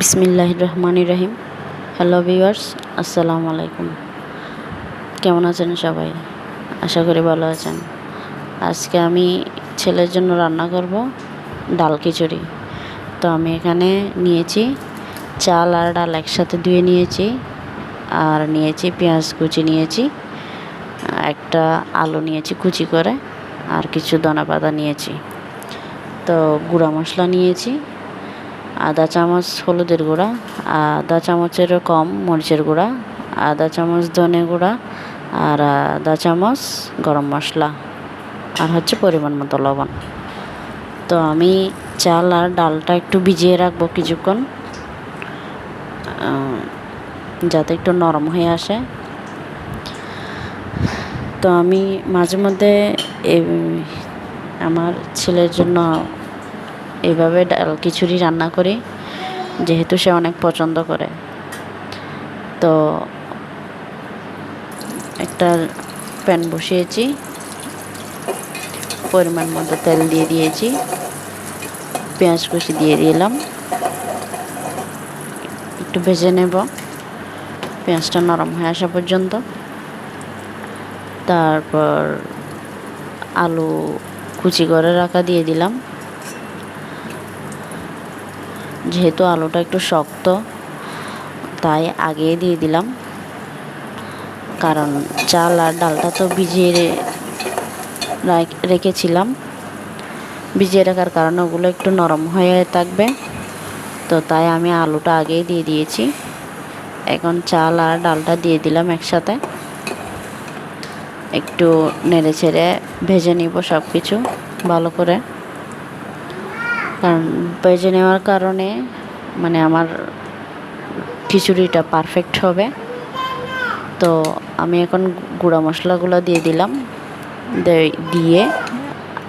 বিসমিল্লাহ রহমান রহিম। Hello viewers আসসালামু আলাইকুম। কেমন আছেন সবাই? আশা করি ভালো আছেন। আজকে আমি ছেলের জন্য রান্না করব ডাল খিচুড়ি। তো আমি এখানে নিয়েছি চাল আর ডাল একসাথে ধুয়ে নিয়েছি আর নিয়েছি পেঁয়াজ কুচি নিয়েছি, একটা আলু নিয়েছি কুচি করে আর কিছু দনা পাতা নিয়েছি। তো গুঁড়া মশলা নিয়েছি আধা চামচ হলুদের গুঁড়া আধা চামচেরও কম মরিচের গুঁড়া আধা চামচ ধনে গুঁড়া আর আধা চামচ গরম মশলা আর হচ্ছে পরিমাণ মতো লবণ। তো আমি চাল আর ডালটা একটু ভিজিয়ে রাখব কিছুক্ষণ যাতে একটু নরম হয়ে আসে। তো আমি মাঝে মধ্যে আমার ছেলের জন্য এইভাবে ডাল খিচুড়ি রান্না করি, যেহেতু সে অনেক পছন্দ করে। তো একটা প্যান বসিয়েছি, পরিমাণ মতো তেল দিয়ে দিয়েছি, পেঁয়াজ কুচি দিয়ে দিলাম। একটু ভেজে নেব, পেঁয়াজটা নরম হয়ে আসা পর্যন্ত। তারপর আলু কুচি করে রাখা দিয়ে দিলাম। যেহেতু আলুটা একটু শক্ত, তাই আগে দিয়ে দিলাম। কারণ চাল আর ডালটা তো ভিজিয়ে রেখেছিলাম। ভিজিয়ে রাখার কারণে ওগুলো একটু নরম হয়ে থাকবে। তো তাই আমি আলুটা আগেই দিয়ে দিয়েছি। এখন চাল আর ডালটা দিয়ে দিলাম একসাথে। একটু নেড়ে ছেড়ে ভেজে নিব সব কিছু ভালো করে। কারণ ভেজে নেওয়ার কারণে মানে আমার খিচুড়িটা পারফেক্ট হবে। তো আমি এখন গুঁড়া মশলাগুলো দিয়ে দিলাম। দিয়ে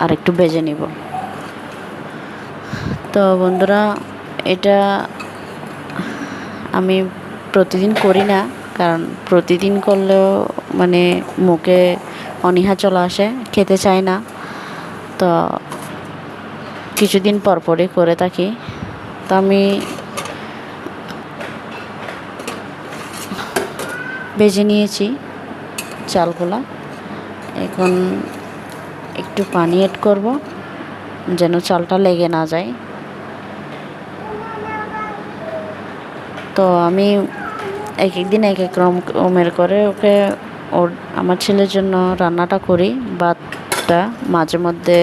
আর একটু ভেজে নিব। তো বন্ধুরা, এটা আমি প্রতিদিন করি না, কারণ প্রতিদিন করলেও মানে মুখে অনীহা চলে আসে, খেতে চায় না। তো কিছুদিন পর পরই করে থাকি। তো আমি ভেজে নিয়েছি চালগুলা। এখন একটু পানি এড করব, যেন চালটা লেগে না যায়। তো আমি এক এক দিন এক এক রকমের করে ওকে ওর, আমার ছেলের জন্য রান্নাটা করি, ভাতটা মাঝে মধ্যে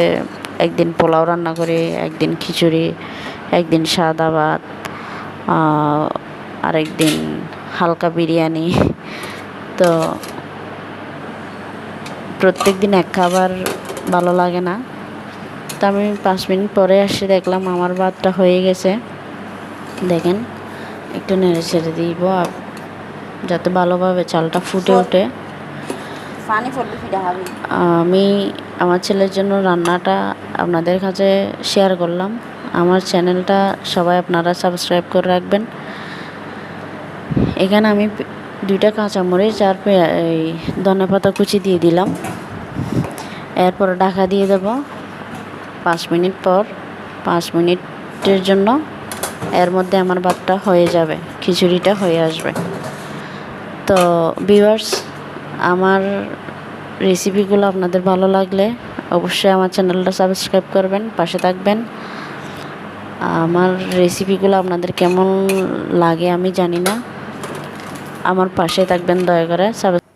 একদিন পোলাও রান্না করি একদিন খিচুড়ি একদিন সাদা ভাত আরেকদিন হালকা বিরিয়ানি। তো প্রত্যেক দিন এক খাবার ভালো লাগে না। তো আমি পাঁচ মিনিট পরে আসে দেখলাম আমার ভাতটা হয়ে গেছে। দেখেন একটু নেড়ে ছেড়ে দিব যাতে ভালোভাবে চালটা ফুটে ওঠে। আমি আমার ছেলের জন্য রান্নাটা আপনাদের কাছে শেয়ার করলাম। আমার চ্যানেলটা সবাই আপনারা সাবস্ক্রাইব করে রাখবেন। এখানে আমি দুইটা কাঁচামরিচ আর এই ধনে পাতা কুচি দিয়ে দিলাম। এরপর ঢাকা দিয়ে দেব পাঁচ মিনিট পর। পাঁচ মিনিটের জন্য এর মধ্যে আমার ভাতটা হয়ে যাবে, খিচুড়িটা হয়ে আসবে। তো ভিউয়ার্স আমার রেসিপিগুলো আপনাদের ভালো লাগলে অবশ্যই আমার চ্যানেলটা সাবস্ক্রাইব করবেন, পাশে থাকবেন। আমার রেসিপিগুলো আপনাদের কেমন লাগে আমি জানি না। আমার পাশে থাকবেন, দয়া করে